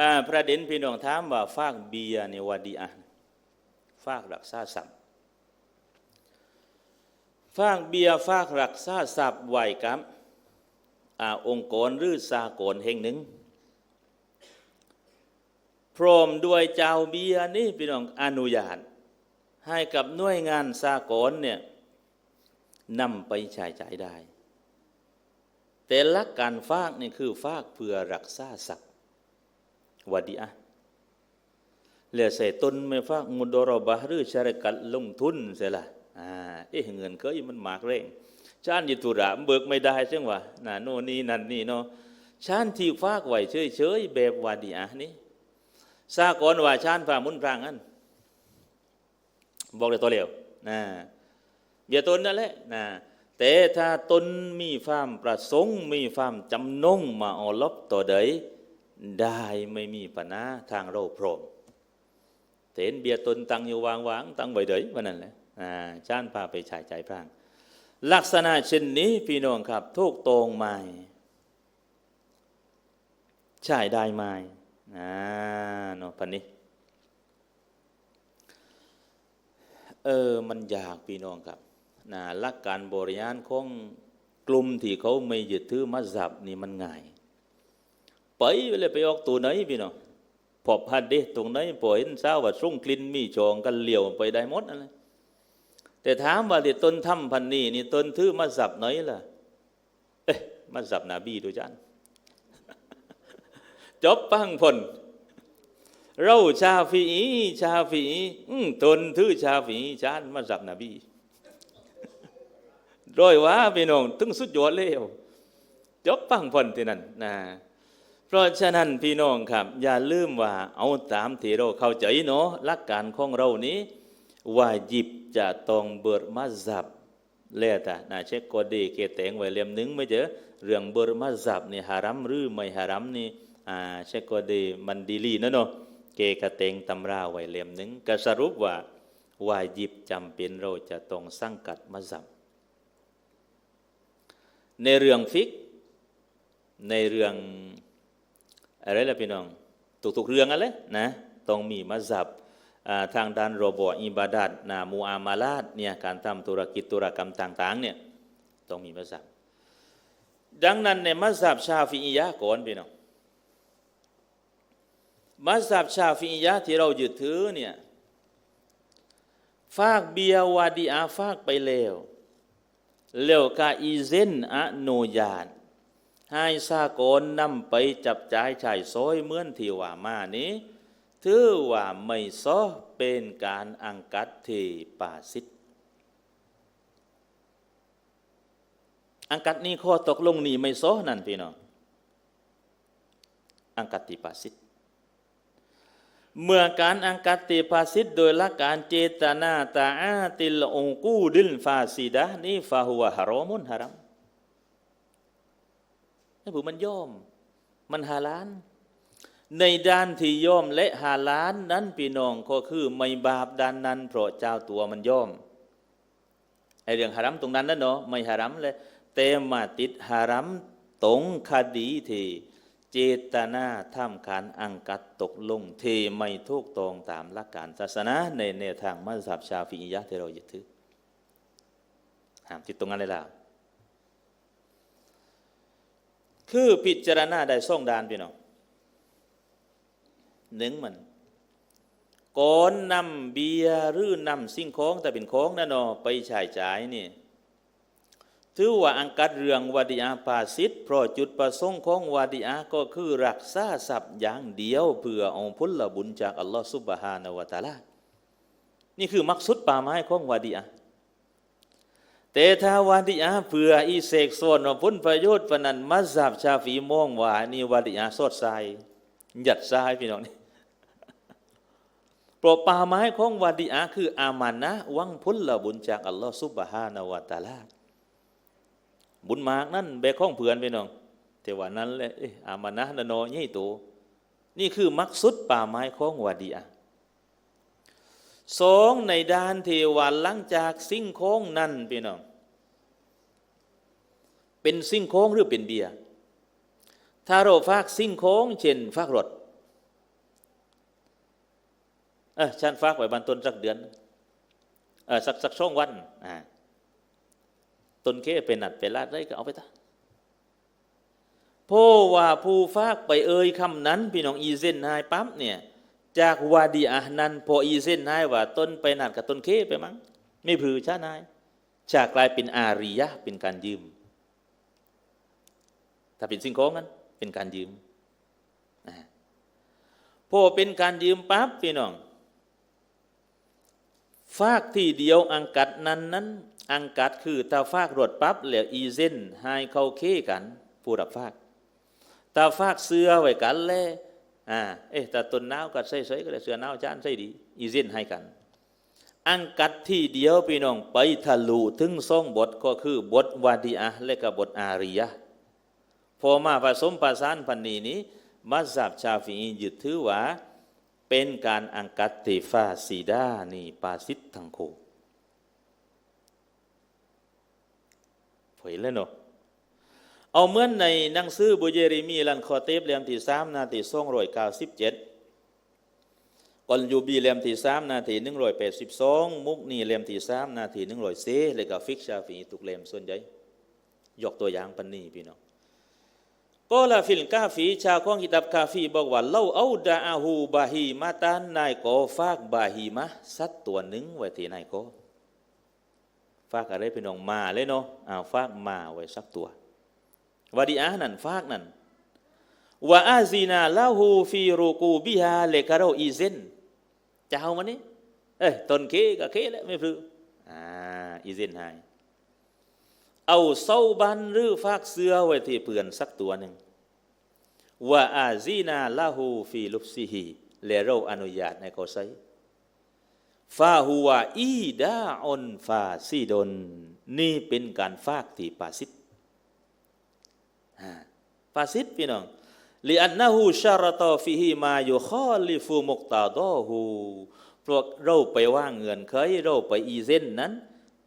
อประเด็นพี่น้องถามว่าฟากเบียในวาดีอะฟากรักษาสัมฟากเบียฟากรักษาสับไหวกับอองค์กรหรือสากลแห่งหนึ่ง พร้อมด้วยเจ้าเบียนี่พี่น้องอนุญาต ให้กับหน่วยงานสากลเนี่ยนำไปใช้จ่ายได้ แต่ลักการฟากนี่คือฟากเพื่อรักษาทรัพ ย์วดีอะห์เหลือใส่ต้นไม่ฟากมุดรบะหรือชารกัดลงทุนเสียละอ่าเอ๊ะเงินเคยมันหมากเร่งชาติยุตุระเบิกไม่ได้ใช่ไหมวะน่ะโน่นนี่นั่นนี่เนาะชาติที่ฟากไว้เฉยแบบวดีอะนี่สากลว่าชาติฝ่ามุนพรางอันบอกเลยตัวเร็วนะเบียตนนั่นแหละนะแต่ถ้าตนมีความประสงค์ มีความจำนงมาออลบตัวใด ได้ไม่มีปัญหาทางเราพร้อมเห็นเบียตนตังอยู่วางวางตังไว้เดยวันนั้นแหละอ่าชานพาไปฉายใจพรางลักษณะเช่นนี้พี่น้องครับทุกตรงไม้ใช่ได้ไหมอ่าเนาะพันนี้เออมันยากพี่น้องครับนะลักการบริหารของกลุ่มที่เขาไม่ยึดถือมัสยิดนี่มันง่าย ไปเลยไปออกตัวไหนพี่น้องพอพัดเดตรงไหนพอเห็นสาว่าส่งกลิ่นมีจองกันเหลียวไปได้หมดอะไรแต่ถามว่าที่ต้นถ้ำพันนี้นี่ต้นถือมัสยิดไหนล่ะ เอ๊ะมัสยิดนบีดูจันจบปังพลเราชาฟีชาฟีตนถือชาฟีอีชานมาสับนบีร้อยว่าพี่น้องถึงสุดยอดเลยจบปังพนที่นั่นนะ เพราะฉะนั้นพี่น้องครับ อย่าลืมว่าเอาตามที่เราเข้าใจเนาะหลักการของเรานี้ว่าหยิบจะต้องเบิดมาจับแล้วแต่นะเช็คกอดีเกแตงไว้เล่มหนึงไม่เจอเรื่องเบิดมาจับนี่หารัมหรือไม่หารัมนี่อ่าเช็คกอดีมันดีลีนะเนาะเกกะเตงตำราไว้เล่มหนึ่งก็สรุปว่าวายิบจำเป็นเราจะต้องสังกัดมัซับในเรื่องฟิกในเรื่อง อะไรล่ะพี่น้องทุกๆเรื่องอะไรนะต้องมีมัซับทางด้านโรบออิบาดัดนามูอามาลาดเนี่ยการทำธุรกิจธุรกรรมต่าง ๆ เนี่ยต้องมีมัซับดังนั้นในมัซับชาฟิอียะก่อนพี่น้องมัสยิดชาฟีอียะที่เรายึดถือเนี่ยฟากเบียวาดีอาฟากไปแล้วเล้วกาอีเซนอโนญาต ให้สาโกลนำไปจับจ่ายใช้ซอยเหมือนที่ว่ามานี้ ถือว่าไม่ซอเป็นการอังกัดที่ป่าสิทธอังกัดนี้ข้อตกลงนี้ไม่ซอนั่นพี่น้องอังกัดที่ป่าสิทธเมื่อการอังกัดติภาสิทธิ์โดยละการเจตนาตาอาติลองกูดิลฟาซิดะนี่ฟาหัวฮารอมุนฮารัม นี่ผมมันย่อม มันฮาลาน ในด้านที่ย่อมและฮาลานนั้นพี่น้องก็คือไม่บาปด้านนั้นเพราะเจ้าตัวมันย่อมไอเรื่องฮารัมตรงนั้นนั่นเนาะไม่ฮารัมเลยแต่มาติดฮารัมตรงคดีที่เจตนาทำการอังกัดตกลงเทไม่ถูกตองตามหลักการศาสนาในแนวทางมัสยิดชาฟีอียะที่เรายึดถือห้ามจิตตรงนั้นเลยล่ะ คือพิจารณาได้ส่องดานพี่น้องหนึ่งมันก่อนนำเบียร์หรือนำสิ่งของแต่เป็นของนั่นเนไปใช้จ่ายนี่ถือว่าอังกัดเรื่องวาดีอาภาสิทธิ์เพราะจุดประสงค์ของวาดีอาก็คือรักษาทรัพย์อย่างเดียวเพื่อเอาผลบุญจากอัลลอฮฺซุบฮานาวะตาลานี่คือมักสุดป่าไม้ของวาดีอา แต่ถ้าวาดีอาเพื่ออีเสกส่วนว่าผลประโยชน์ปนันมัซฮับชาฟีมองหวานี่วาดีอาสดใสหยัดทรายพี่น้องนี่โปรป่าไม้ของวาดีอาคืออามานนะวังผละบุญจากอัลลอฮฺซุบฮานาวะตาลาบุญมากนั่นแบกข้องเผื่อนไปน้องแต่ว่านั้นแหละอามานนะนนอยี่ตัวนี่คือมักสุดป่าไม้ของวาดีอะสองในด้านเทวันหลังจากสิ่งของนั่นพี่น้อง เป็นสิ่งของหรือเป็นเบียร์ถ้าเราฝากสิ่งของเช่นฝากรถเออฉันฝากไว้บันต้นสักเดือนเออสักสักช่องวันอ่าต้นเคเป็นหนัดเป็นลาดได้ก็เอาไปตาพราะว่าผู้ฝากไปเอ่ยคำนั้น พี่น้องอีเซนนายปั๊บเนี่ยจากวาดีอะนันพออีเซนนายว่าต้นไปนัดกับต้นเคไปมั้งไม่ผือชานายจากกลายเป็นอาริยะเป็นการยืม ถ้าเป็นสิ่งของนั้นเป็นการยืมพอเป็นการยืมปั๊บพี่น้อง ฟากที่เดียวอังกัดนั้นนั้นอังกัดคือตาฟากรวดปั๊บแล้วอีเซนให้เขาเคกัน ผู้รับฟากตาฟากเสื้อไว้กันแลอ่าเอ๊ะแต่ต้นน้าวกัดใส่ใส่ก็ได้เสื้อน้าวจานใส่ดี อีเซนให้กัน อังกัดที่เดียวพี่น้องไปทะลุถึงสองบทก็คือบทวาดีอะและก็บทอาริยะ พอมาผสมประสานพันนีนี้ มัสยิดชาฟีอียึดถือว่า เป็นการอังกัดเตฟาซีดานี่ปาสิททั้งคูเผยแล้วเนาะเอาเหมือนในหนังสือบุเยรีมีลันคอเตฟเล่มที่สามนาทีสองร้อยเก้าสิบเจ็ดกอลยูบีเล่มที่สามนาทีหนึ่งร้อยแปดสิบสองมุกนี่เล่มที่สามนาทีหนึ่งร้อยเซเลกับฟิกชาฟีตุกเล่มส่วนใหญ่ยกตัวอย่างปันนีพี่น้อง ก็ละฟิลกาฟี ชาวของกิตับกาฟีบอกว่าเล่าเอาดาอาหูบาฮีมาตานนายโกฟากบาฮีมะสัตตัวหนึ่งไว้ที่นายโกฟากอะไรพี่น้องมาเลยเนาะอ้าวฟากมาไว้สักตัววาดีอานั่นฟากนั่นว่าอาซีนาลาหูฟีรูกูบิฮาเลกาโรอีเซนจะเอามันนี่เอ้ยตนเคก็เคแล้วไม่พลืออ่าอีเซนให้ เอาเศร้าบันหรือฟากเสื้อไว้ที่เปื่อนสักตัวหนึ่งว่าอาซีนาลาหูฟีลุบซีฮีเลโรอนุญาตในเขาใช้ฟาหัวอีดาออนฟาซีดน นี่เป็นการฟากที่ปาสิตปาสิตพี่น้องลีอันนาหูชารตอฟิฮีมาอยู่ข้อลิฟูมกตาดอหูพวกเราไปว่างเงินเคยเราไปอีเซนนั้น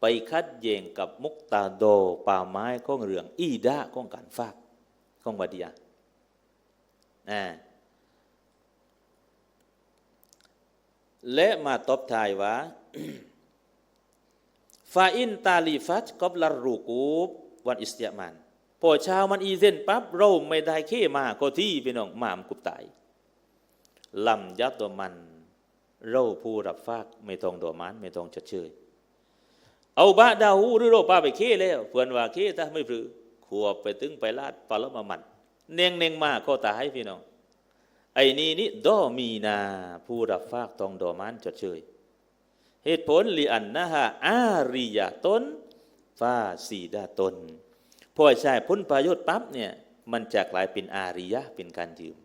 ไปคัดแย่งกับมุกตาโดป่าไม้ของเรือง อีดาของการฟากของวาดียและมาตบทายว่าฟาอินตาลีฟัตกอบลารูกูบวันอิสติยามัน พอชาวมันอีเซนปั๊บเราไม่ได้เข้มาก็ที่พี่น้องมามกุบตายลำยัดตัวมัน เราผู้รับฟากไม่ต้องตัวมัน ไม่ต้องจัดเชย เอาบาดาหูหรือโรป้าไปเคแล้วเพื่อนว่าเคถ้าไม่พลือขวบไปตึงไปลาดปลมามันเนงเนงมาก็ตายพี่น้องไอ้นี่นี่ดอมีนาผู้รับฟากตองดอมันจดเชยเหตุผลลีอันนะฮะอาริยาตนฟาสีดาตนพอใช่พ้นประโยชน์ปั๊บเนี่ยมันจะกลายเป็นอาริยะเป็นการยืม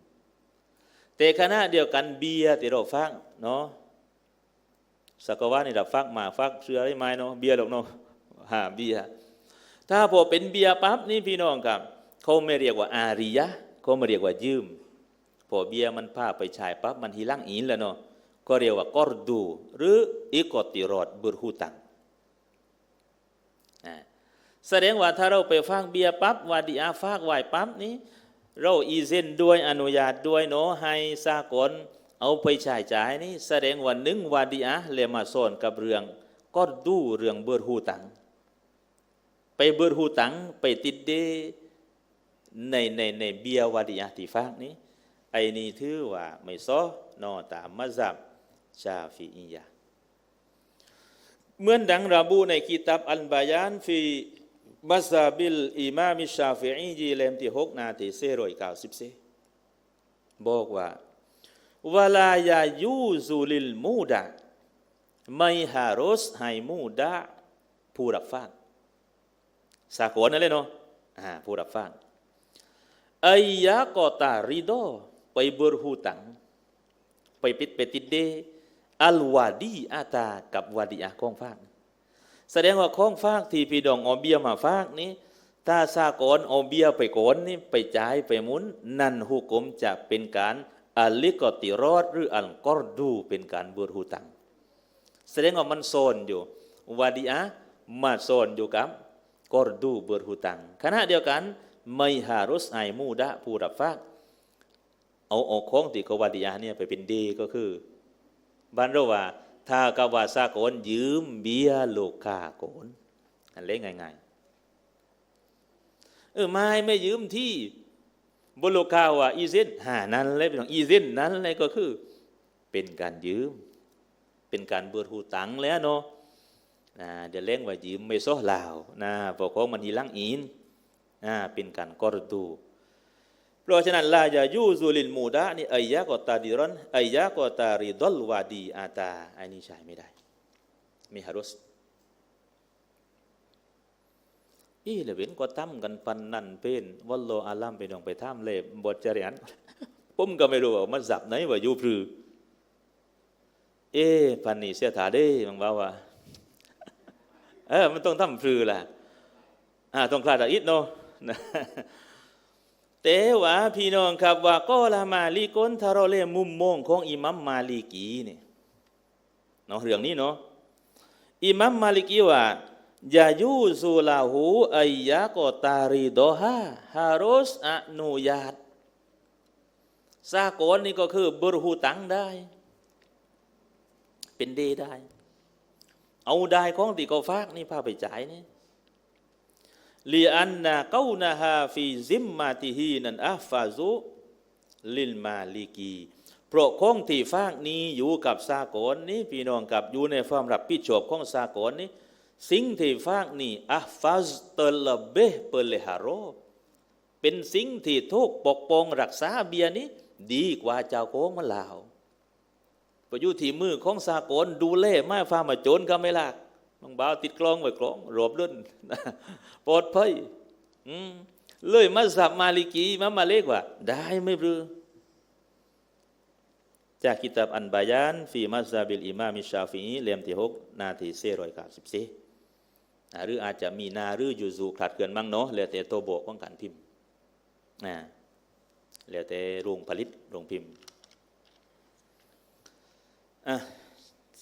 แต่ขณะเดียวกันเบียร์ที่เราฟังเนาะ สักว่านี่ดับฟักมาฟักเชื่อได้ไหมเนาะเบียร์หรอกเนาะหาเบียร์ถ้าพอเป็นเบียร์ปั๊บนี่พี่น้องครับเขาไม่เรียกว่าอาริยะเขาไม่เรียกว่ายืม พอเบียร์มันพาไปชายปั๊บมันทีลังอินแล้วเนาะก็เรียกว่ากอรดู หรืออิกอติรอดบุรหูตังแสดงว่าถ้าเราไปฟังเบียร์ปั๊บวาดีอาฟากไหวปั๊บนี้ เราอีเซนด้วยอนุญาตด้วยเนาะให้สากล เอาไปใช้จ่ายนี่แสดงว่าหนึ่งวาดีอะเลมาสอนกับเรื่องก็ดูเรื่องเบิดหูตัง ไปเบิดหูตังไปติดเดในในในเบียวาดีอะที่ฟากนี้ไอ้นี่ถือว่าไม่ซอนอตามมัซับชาฟีอียาเหมือนดังระบุในกิตับอัลบายานฟีมัซาบิลอิมามิชาฟีอีจีเลมที่หกนาทีเซโรยเก้าสิบเซบอกว่า วลายายูซูลิลมูดะไม่ฮารสให้มูดะผู้รับฟังสากลนั่นเลยเนาะผู้รับฟังอายะกอตาริโดไปเบอร์หูตัง ไปปิดไปติดเดอัลวาดีอาตากับวาดีอาคองฟากแสดงว่าคองฟากที่พี่ดองออเบียมาฟากนี้ถ้าสากลออเบียไปโกนนี่ไปจ่ายไปมุนนั่นหุกมจะเป็นการ อัลลิกติรอดหรืออัลกอรดูเป็นการบูรหูตัง แสดงว่ามันโซนอยู่วาดีอะมาโซนอยู่กับกอรดูบูรหูตังขณะเดียวกันไม่ฮารุสไอมูดะผู้รับฟักเอาออกของที่กวาดีอะเนี่ยไปเป็นดีก็คือบ้านเราว่าถ้ากวาสากลยืมเบียร์ลูกคาโกนอันเล็กง่ายๆเออไม่ไม่ยืมที่ บนลูกค้าว่าอีเซนหานั้นเลยเป็นของอีเซนนั้นเลยก็คือ เป็นการยืม เป็นการเบิดหูตังแล้วเนาะนะเดี๋ยวเล่งว่ายืมไม่ซ้อลาวนะพวกของมันทีลังอินนะเป็นการกอรดูเพราะฉะนั้นลาจะยูซูลินมูดะนี่อายะก็ตาดิรอนอายะก็ตาริดอลวาดีอาตาอันนี้ใช้ไม่ได้ไม่ฮารุส อีเลเวนก็ตั้มกันปันนั่นเป็นวัลโลอาลัมเป็นองไปท่ามเล็บบทจริยันผมก็ไม่รู้ว่ามันจับไหนว่ายูพรือเอ๊พันนี่เสียถาได้มังบ่าว่าเออมันต้องทำพรือล่ะอ่าต้องคลาดอิดเนาะแต่ว่าพี่น้องครับว่าก็ละมาลีกนทารเลมุมมองของอิมัมมาลิกีนี่เนาะเรื่องนี้เนาะอิมัมมาลิกีว่า ยายูซูลาหูอายะกอตาริโดฮาฮารสอนุญาตสากลนี่ก็คือบรหูตังได้ เป็นเดได้ เอาได้ของที่เขาฝากนี่พาไปจ่ายนี่ลีอันนาเกานาฮาฟีซิมมาติฮีนันอัฟาซุลิลมาลิกีเพราะของที่ฝากนี้อยู่กับสากลนี้พี่น้องกับอยู่ในความรับผิดชอบของสากลนี้ สิ่งที่ฝากนี้อัฟฟาซเตลเบเปเลฮาโรเป็นสิ่งที่ทุกปกป้องรักษาเบียนี้ ดีกว่าเจ้าโกงมาลาวประยุที่มือของสากลดูเล่ไม่ฟ้ามาโจรก็ไม่ลากบางบ่าวติดกลองไว้กลองรวบรุ่นปลอดภัยเลยมาสับมาลิกีมามาเลกว่า ได้ไม่รือจากกิตับอันบายานฟีมัซาบิลอิมามิชาฟีเล่มที่หกนาทีเซรอยกับสิบสี่ หรืออาจจะมีนาหรือยูซูขาดเกินมั่งเนาะแล้วแต่ตัวโบกของการพิมพ์นะแล้วแต่โรงผลิตโรงพิมพ์อะ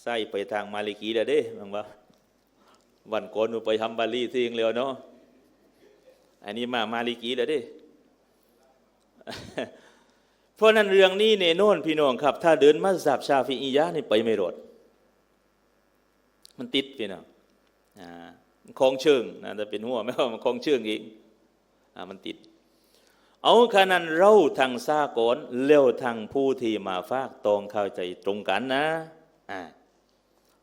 ใส่ไปทางมาลิกีแล้วเด้บางว่าวันก่อนหนูไปทำบาลีทิ้งแล้วเนาะอันนี้มามาลิกีแล้วดิเพราะนั้นเรื่องนี้เนโน่นพี่น้องครับ ถ้าเดินมาสับชาฟิอียะนี่ไปไม่รอดมันติดพี่น้องอ่า คลองเชิงนะแต่เป็นหัวไม่ว่ามันคลองเชิงอีกอ่ามันติด เอาขนาดเราทางซากอนเลี้ยวทางผู้ที่มาฟากตองเข้าใจตรงกันนะอ่า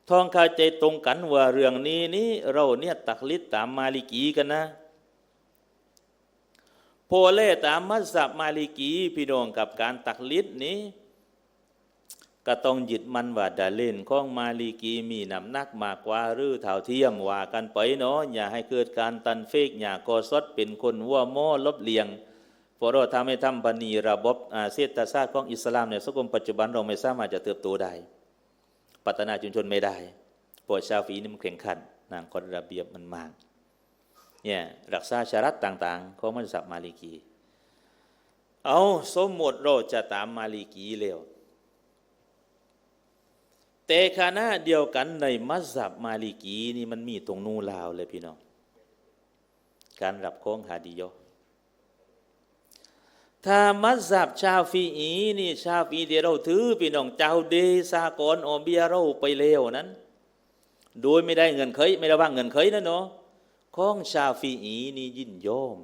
ทองเข้าใจตรงกันว่าเรื่องนี้นี่เราเนี่ยตักลิดตามมาลิกีกันนะโพเล่ตามมัสยิดมาลิกีพี่น้องกับการตักลิดนี้ ก็ต้องยึดมันว่าดาเล่นของมาลิกีมีน้ำหนักมากกว่าหรือเท่าเทียมว่ากันไปเนาะอย่าให้เกิดการตันเฟกอย่ากอซดเป็นคนวัวม้อลบเลียงเพราะเราทำให้ทำปณีระบบเศรษฐศาสตร์ของอิสลามในสังคมปัจจุบันเราไม่สามารถจะเติบโตได้พัฒนาชุมชนไม่ได้ปวดชาวฟีนี่มันแข่งขันนางคนระเบียบมันมากเนี่ยรักษาชารัตต่างๆของมัสยิดมาลิกี เอาสมมติเราจะตามมาลิกีเร็ว แต่ขณะเดียวกันในมัสยิดมาลิกีนี่มันมีตรงนู่ลาวเลยพี่น้อง การรับของฮาดิโยถ้ามัสยิดชาฟีอีนี่ชาฟีเดียเราถือพี่น้องเจ้าเดซากอนออเบียเราไปเร็วนั้น โดยไม่ได้เงินเคยไม่ได้ว่างเงินเคยนะเนาะของชาฟีอีนี่ยินยอม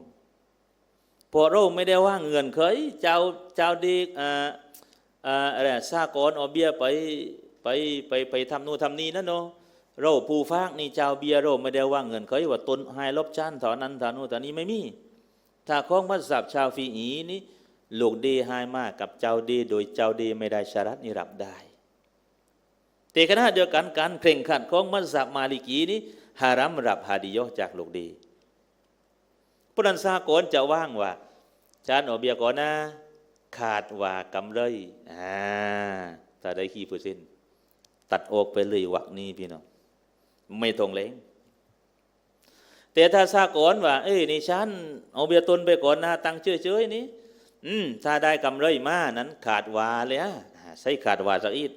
พอเราไม่ได้ว่าเงินเคยเจ้าเจ้าดีอ่าอ่าอะไรซากอนอเบียไป ไปไปไปทำนู่นทำนี่นะเนาะเราผู้ฟากนี่เจ้าเบียเราไม่ได้ว่างเงินเคยว่าตนหายลบชั้นถอนั้นถอนู่นถอนี้ไม่มี ถ้าของมัสยิดชาวฟีอีนี่ลูกเดหายมากกับเจ้าเดโดยเจ้าเดไม่ได้ชารัตนี่รับได้แต่ขณะเดียวกันการเคร่งขัดของมัสยิดมาลิกีนี้ฮารัมรับฮาดิยอจากลูกเดพนันซากรจะว่างว่าจานอเบียก่อนนะขาดว่ากำไรอ่าถ้าได้ขี้เปอร์เซ็นต์ ตัดออกไปเลยวักนี้พี่น้องไม่ตรงเลงแต่ถ้าสากรว่าเอ้ยนี่ฉันเอาเบียตนไปก่อนนะตั้งเฉยๆนี้อืมถ้าได้กำไรมานั้น ขาดวาเลยอะใช้ขาดวาสักอีก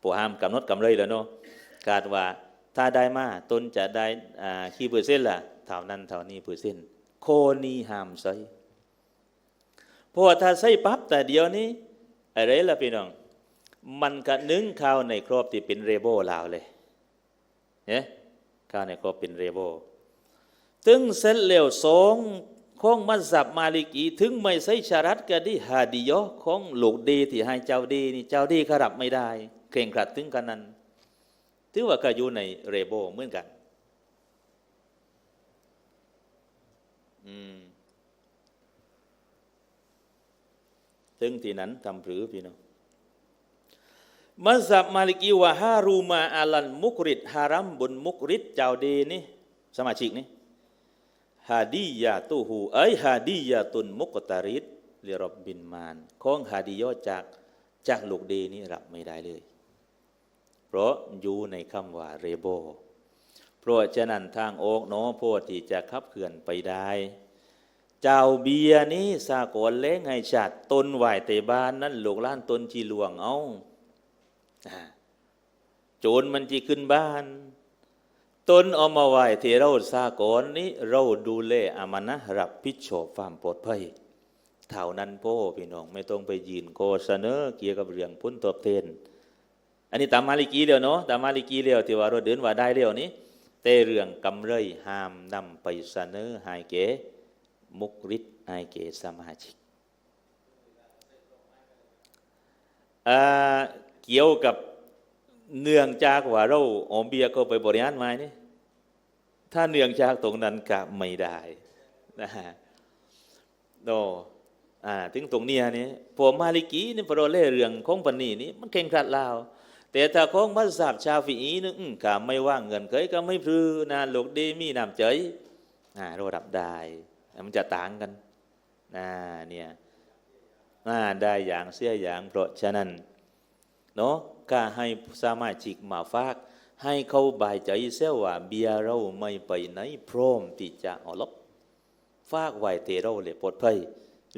ผู้ห้ามกำหนดกำไรแล้วเนาะขาดว่าถ้าได้มาตนจะได้อ่าขี้เปอร์เซ็นต์ล่ะเท่านั้นเท่านี้เปอร์เซ็นต์โคนีห้ามใส่เพราะถ้าใส่ปั๊บแต่เดียวนี้อะไรล่ะพี่น้อง มันก็นึ่งข้าวในครอบที่เป็นเรโบลาวเลยเนี่ยข้าวในครอบเป็นเรโบถึงเสร็จแล้วสองของมัสยิดมาลิกี ถึงไม่ใช่ชารัตก็ดีฮาดิยอของหลูกดีที่ให้เจ้าดีนี่เจ้าดีขรับไม่ได้ เคร่งครัดถึงกันนั้นถือว่าก็อยู่ในเรโบเหมือนกันถึงที่นั้นทำหรือพี่น้อง มัสยิดมาลิกีว่าฮารูมาอาลันมุกริดฮารัมบุญมุกริดเจ้าเดนี่สมาชิกนี่ฮาดียาตูหูไอยฮาดียาตุนมุกตาริดลิรบบินมานของฮาดียอจากจากลูกเดนี่รับไม่ได้เลย เพราะอยู่ในคำว่าเรโบเพราะฉะนั้นทางโอกโนโพที่จะขับเขื่อนไปได้ เจ้าเบียนี้สากลเล้งให้ชัดตนไหวเตบ้านนั้นลูกล้านตนจีหลวงเอาอ่า โจรมันจีขึ้นบ้าน ตนเอามาไหวที่เราสากลนี้ เราดูแลอามานะรับผิดชอบความปลอดภัยเท่านั้นพ่อพี่น้องไม่ต้องไปยืนโฆษณาเกี่ยวกับเรื่องพ้นตอบแทนอันนี้ตามมาลิกีเดียวเนาะตามมาลิกีเดียวที่ว่าเราเดินว่าได้เดียวนี้แต่เรื่องกำไรห้ามนำไปเสนอให้แก่มุกริดให้แก่สมาชิก เกี่ยวกับเนื่องจากว่าเราอมเบียก็ไปบริหารไม้นี่ถ้าเนื่องจากตรงนั้นก็ไม่ได้นะฮะโนอ่าถึงตรงเนี้ยนี่พวมาลิกีนี่พอเราเล่เรื่องของปนีนี่มันเข่งขัดลาว แต่ถ้าของมัสยิดชาฟีอีนึงก็ไม่ว่างเงินเคยก็ไม่พลือนะลูกดีมีน้ำใจอ่าเรารับได้มันจะต่างกันนะเนี่ยอ่าได้อย่างเสียอย่างเพราะฉะนั้น เนาะก็ให้สามาชิกมาฝากให้เขาบายใจเสียว่าเบียเราไม่ไปไหนพร้อมที่จะเอลบฝากไว้เทเราเลยปลอดภัย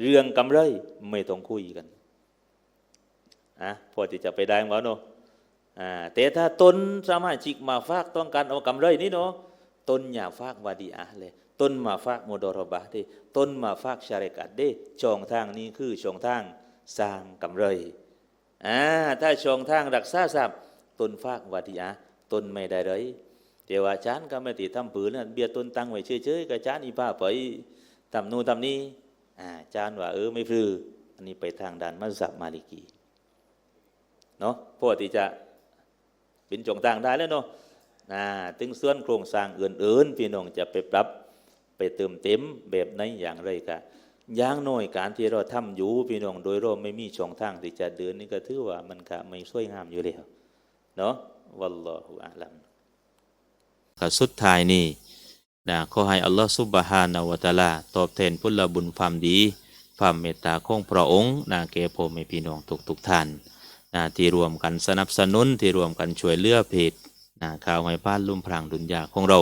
เรื่องกำไรไม่ต้องคุยกันอะพอที่จะไปได้หมอเนาะอ่าแต่ถ้าตนสามาชิกมาฝากต้องการเอากำไรนี่เนาะตนอย่าฝากวาดีอะเลยตนมาฝากโมดรบะเด้ตนมาฝากชาริกัดเด้ช่องทางนี้คือช่องทางสร้างกำไร อ่าถ้าชงทางรักษาทรัพย์ตนฟากวัติอาตนไม่ได้เลยเดี๋ยวว่าจานก็ไม่ติดทำปืนนะเบียตนตั้งไว้เฉยๆก็จานอีป้าไปทำนู่นทำนี่อ่าจานว่าเออไม่พลืออันนี้ไปทางด้านมัสยิดมาลิกีเนาะพวกที่จะเป็นจงต่างได้แล้วเนาะอ่าถึงส่วนโครงสร้างอื่นๆพี่น้องจะไปปรับไปเติมเต็มแบบไหนอย่างไรก็ ย่างน้อยการที่เราทำอยู่พี่น้องโดยรวมไม่มีช่องทางที่จะเดินนี่ก็ถือว่ามันก็ไม่สวยงามอยู่แล้วเนาะวัลลอฮุอาลัมก็สุดท้ายนี่นะขอให้อัลลอฮฺซุบฮานะฮูวะตะอาลาตอบแทนพุทธบุญความดี ความเมตตาของพระองค์นะแก่พ่อแม่พี่น้องทุกทุกท่านนะที่รวมกันสนับสนุนที่รวมกันช่วยเหลือเพจนะข่าวให้พานลุ่มพรางดุนยาของเรา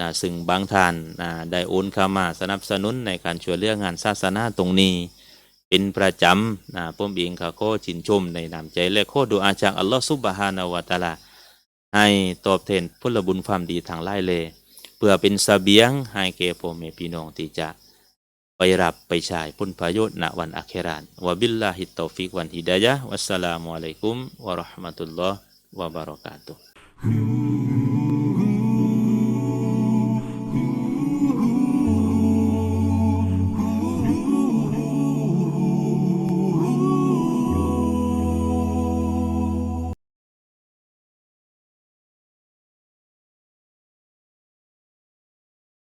นะซึ่งบางท่านนะได้โอนเข้ามาสนับสนุนในการช่วยเหลืองานศาสนาตรงนี้ เป็นประจำนะผมเองก็ขอชินชมในนามใจและขอดูอาจากอัลลอฮฺซุบฮานาวะตาลาให้ตอบแทนพลบุญความดีทางไล่เลเพื่อเป็นสเสบียงให้แก่พ่อแม่พี่น้องที่จะไปรับไปใช้ผลประโยชน์ณวันอาเครานวะบิลลาฮิตตอฟิกวันฮิดายะวัสสลามุอะลัยกุมวะราะห์มะตุลลอฮ์วะบะเราะกาตุฮ์